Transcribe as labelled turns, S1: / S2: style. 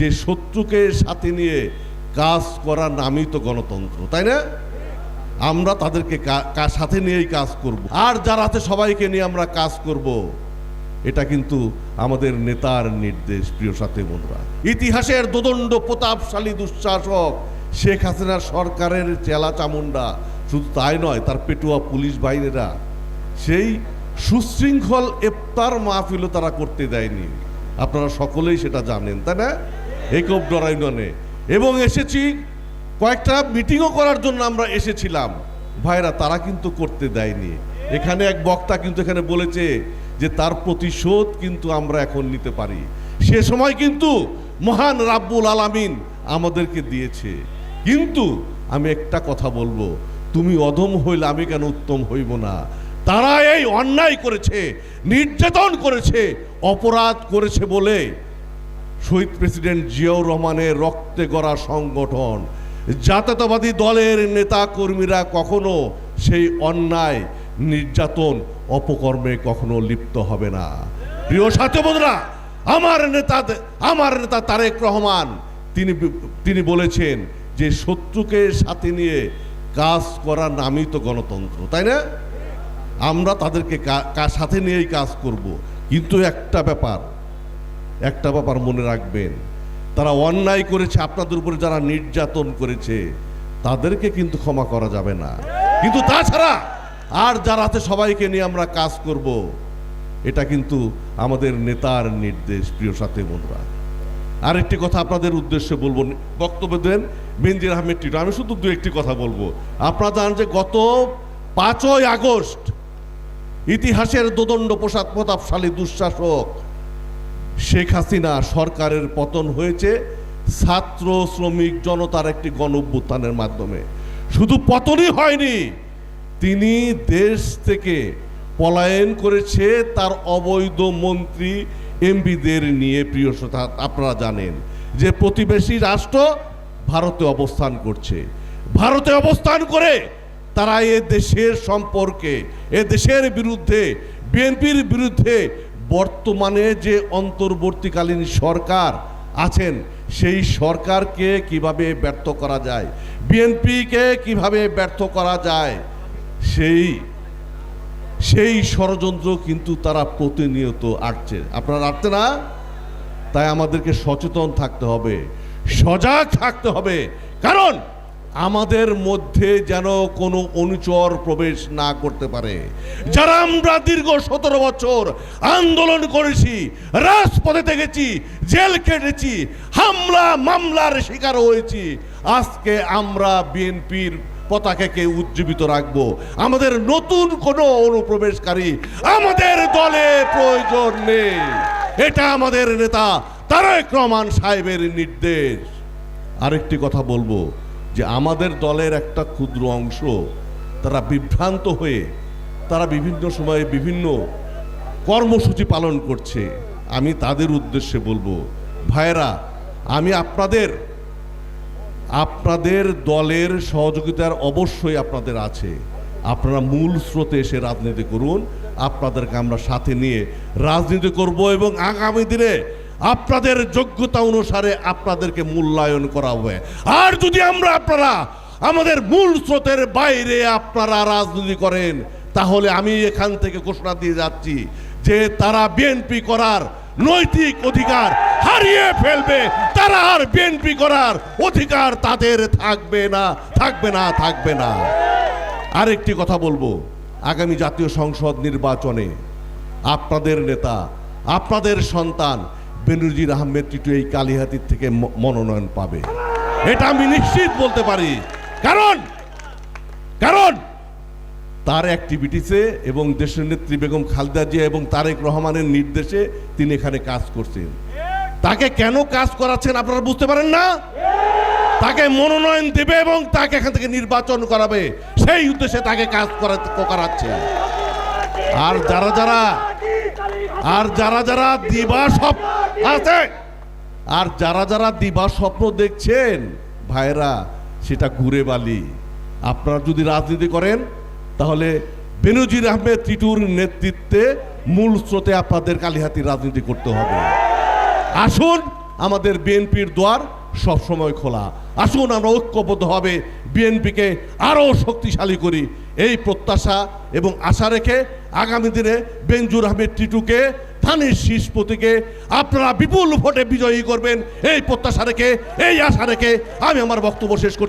S1: যে শত্রুকে সাথে নিয়ে কাজ করার নামই তো গণতন্ত্র, তাই না? আমরা তাদেরকে সাথে নিয়েই কাজ করব। আর যারা আছে সবাইকে নিয়ে আমরা কাজ করব। এটা কিন্তু আমাদের নেতার নির্দেশ, প্রিয় সাথে বন্ধুরা। ইতিহাসের দোদণ্ড প্রতাপশালী দুঃশাসক শেখ হাসিনার সরকারের চেলা চামুন্ডা শুধু তাই নয়, তার পেটুয়া পুলিশ বাহিনীরা। সেই সুশৃঙ্খল এফতার মাহফিলও তারা করতে দেয়নি। আপনারা সকলেই সেটা জানেন, তাই না? একব ডরাইননে। এবং এসেছি, কয়েকটা মিটিংও করার জন্য আমরা এসেছিলাম। ভাইরা, তারা কিন্তু করতে দেয়নি। এখানে এক বক্তা কিন্তু এখানে বলেছে যে, তার প্রতিশোধ কিন্তু আমরা এখন নিতে পারি। সে সময় কিন্তু মহান রাব্বুল আলামিন আমাদেরকে দিয়েছে। কিন্তু আমি একটা কথা বলব, তুমি অধম হইলে আমি কেন উত্তম হইব না? তারা এই অন্যায় করেছে, নির্যাতন করেছে, অপরাধ করেছে বলে শহীদ প্রেসিডেন্ট জিয়াউর রহমানের রক্তে গড়া সংগঠন। জাতীয়তাবাদী দলের নেতা কর্মীরা কখনো সেই অন্যায়, নির্যাতন, অপকর্মে কখনো লিপ্ত হবে না। প্রিয় সাথী বন্ধুরা, আমার নেতা আমার নেতা তারেক রহমান, তিনি তিনি বলেছেন যে শত্রুকে সাথে নিয়ে কাজ করার নামই তো গণতন্ত্র, তাই না? আমরা তাদেরকে সাথে নিয়েই কাজ করব। কিন্তু একটা ব্যাপার একটা ব্যাপার মনে রাখবেন, তারা অন্যায় করেছে, আপনাদের উপরে যারা নির্যাতন করেছে, তাদেরকে কিন্তু ক্ষমা করা যাবে না। কিন্তু তাছাড়া আর যারা আছে সবাইকে নিয়ে আমরা কাজ করব, এটা কিন্তু আমাদের নেতার নির্দেশ, প্রিয় সাথী বন্ধুরা। আরেকটি কথা আপনাদের উদ্দেশ্যে বলব, বক্তব্য দেন বেনজির আহমেদ টিটু। আমি শুধু দু একটি কথা বলব। আপনারা জানেন যে গত পাঁচই আগস্ট ইতিহাসের দোদণ্ড প্রসাদ প্রতাপশালী দুঃশাসক শেখ হাসিনা সরকারের পতন হয়েছে ছাত্র শ্রমিক জনতার একটি গণ অভ্যুত্থানের মাধ্যমে। শুধু পতনই হয়নি, তিনি দেশ থেকে পলায়ন করেছে তার অবৈধ মন্ত্রী এমপিদের নিয়ে, প্রিয় শ্রোতা, আপনারা জানেন যে প্রতিবেশী রাষ্ট্র ভারতে অবস্থান করছে। ভারতে অবস্থান করে তারা এ দেশের সম্পর্কে, এ দেশের বিরুদ্ধে, বিএনপির বিরুদ্ধে বর্তমানে যে অন্তর্বর্তীকালীন সরকার আছেন, সেই সরকারকে কীভাবে ব্যর্থ করা যায়, বিএনপিকে কীভাবে ব্যর্থ করা যায়, সেই সেই ষড়যন্ত্র কিন্তু তারা প্রতিনিয়ত আটছে। আপনারা আটতে না? তাই আমাদেরকে সচেতন থাকতে হবে, সজাগ থাকতে হবে। কারণ আমাদের মধ্যে যেন কোনো অনুচর প্রবেশ না করতে পারে। যারা আমরা দীর্ঘ সতেরো বছর আন্দোলন করেছি, রাজপথে থেকেছি জেল কেটেছি হামলা, মামলার শিকার হয়েছি, আজকে আমরা বিএনপির পতাকাকে উজ্জীবিত রাখব। আমাদের নতুন কোনো অনুপ্রবেশকারী আমাদের দলে প্রয়োজন নেই। এটা আমাদের নেতা তারেক রহমান সাহেবের নির্দেশ। আরেকটি কথা বলব। যে আমাদের দলের একটা ক্ষুদ্র অংশ তারা বিভ্রান্ত হয়ে তারা বিভিন্ন সময়ে বিভিন্ন কর্মসূচি পালন করছে। আমি তাদের উদ্দেশ্যে বলব ভাইরা আমি আপনাদের আপনাদের দলের সহযোগিতার অবশ্যই আপনাদের আছে। আপনারা মূল স্রোতে এসে রাজনীতি করুন। আপনাদেরকে আমরা সাথে নিয়ে রাজনীতি করব এবং আগামী দিনে আপনাদের যোগ্যতা অনুসারে আপনাদেরকে মূল্যায়ন করা হবে। আর যদি আমরা আপনারা আমাদের মূল স্রোতের বাইরে আপনারা রাজনীতি করেন, তাহলে আমি এখান থেকে ঘোষণা দিয়ে যাচ্ছি যে তারা বিএনপি করার নৈতিক অধিকার হারিয়ে ফেলবে। তারা আর বিএনপি করার অধিকার তাদের থাকবে না থাকবে না থাকবে না। আরেকটি কথা বলব, আগামী জাতীয় সংসদ নির্বাচনে আপনাদের নেতা, আপনাদের সন্তান বেনুজির আহমেদ টিটু এই কালিহাতির থেকে মনোনয়ন পাবে। এটা আমি নিশ্চিত বলতে পারি। কারণ কারণ তার অ্যাক্টিভিটিসে এবং দেশের নেত্রী বেগম খালেদা জিয়া এবং তারেক রহমানের নির্দেশে তিনি এখানে কাজ করছেন। তাকে কেন কাজ করাচ্ছেন আপনারা বুঝতে পারেন না? তাকে মনোনয়ন দেবে এবং তাকে এখান থেকে নির্বাচন করাবে। সেই উদ্দেশ্যে তাকে কাজ করাচ্ছে। আর যারা যারা, আর যারা যারা দিবা সব আছে। আর যারা যারা দিবা স্বপ্ন দেখছেন ভাইরা সেটা ঘুরে বালি। আপনারা যদি রাজনীতি করেন তাহলে বেনজির আহমেদ টিটুর নেতৃত্বে মূল স্রোতে আপনাদের কালিহাতি রাজনীতি করতে হবে। আসুন আমাদের বিএনপির দ্বার সবসময় খোলা। আসুন আমরা ঐক্যবদ্ধভাবে বিএনপিকে আরও শক্তিশালী করি। এই প্রত্যাশা এবং আশা রেখে আগামী দিনে বেঞ্জুর আহমেদ টিটুকে ধানের শীষ প্রতীকে আপনারা বিপুল ভোটে বিজয়ী করবেন। এই প্রত্যাশা রেখে, এই আশা রেখে আমি আমার বক্তব্য শেষ করছি।